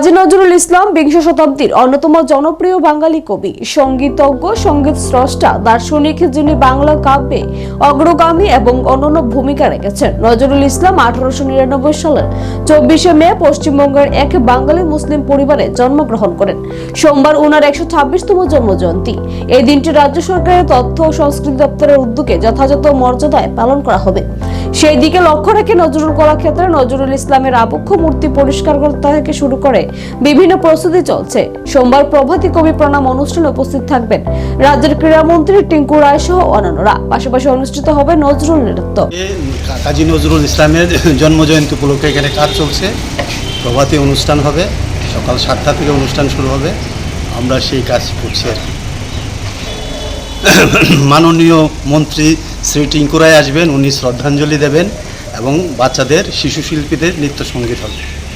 কাজী নজরুল ইসলাম বিংশ শতাব্দীর অন্যতম জনপ্রিয় বাঙালি কবি, সঙ্গীতজ্ঞ, সংগীত স্রষ্টা, দার্শনিক যিনি বাংলা কাব্যে অগ্রগামী এবং অনন্য ভূমিকা রেখেছেন। নজরুল ইসলাম আঠারোশো নিরানব্বই সালের চব্বিশে মে পশ্চিমবঙ্গের এক বাঙালি মুসলিম পরিবারে জন্মগ্রহণ করেন। সোমবার ওনার একশো ছাব্বিশতম জন্মজয়ন্তী। এই দিনটি রাজ্য সরকারের তথ্য ও সংস্কৃতি দপ্তরের উদ্যোগে যথাযথ মর্যাদায় পালন করা হবে। সেই দিকে লক্ষ্য রেখে নজরুল কলাক্ষেত্রে নজরুল ইসলামের আবক্ষ মূর্তি পরিষ্কার করতে থেকে শুরু করে বিভিন্ন প্রস্তুতি চলছে। সোমবার প্রভাতী কবি প্রণাম অনুষ্ঠানে উপস্থিত থাকবেন রাজ্যের ক্রীড়ামন্ত্রী টিঙ্কু রায় সহ অন্যান্যরা। পাশাপাশি অনুষ্ঠিত হবে নজরুল নৃত্য। কাজী নজরুল ইসলামের জন্মজয়ন্তী উপলক্ষে এখানে কাজ চলছে। প্রভাতী অনুষ্ঠান হবে। সকাল সাতটা থেকে অনুষ্ঠান শুরু হবে। আমরা সেই কাজ করছি আর কি। মাননীয় মন্ত্রী শ্রী টিঙ্কুরায় আসবেন, উনি শ্রদ্ধাঞ্জলি দেবেন এবং বাচ্চাদের, শিশু শিল্পীদের নৃত্য সংগীত হবে।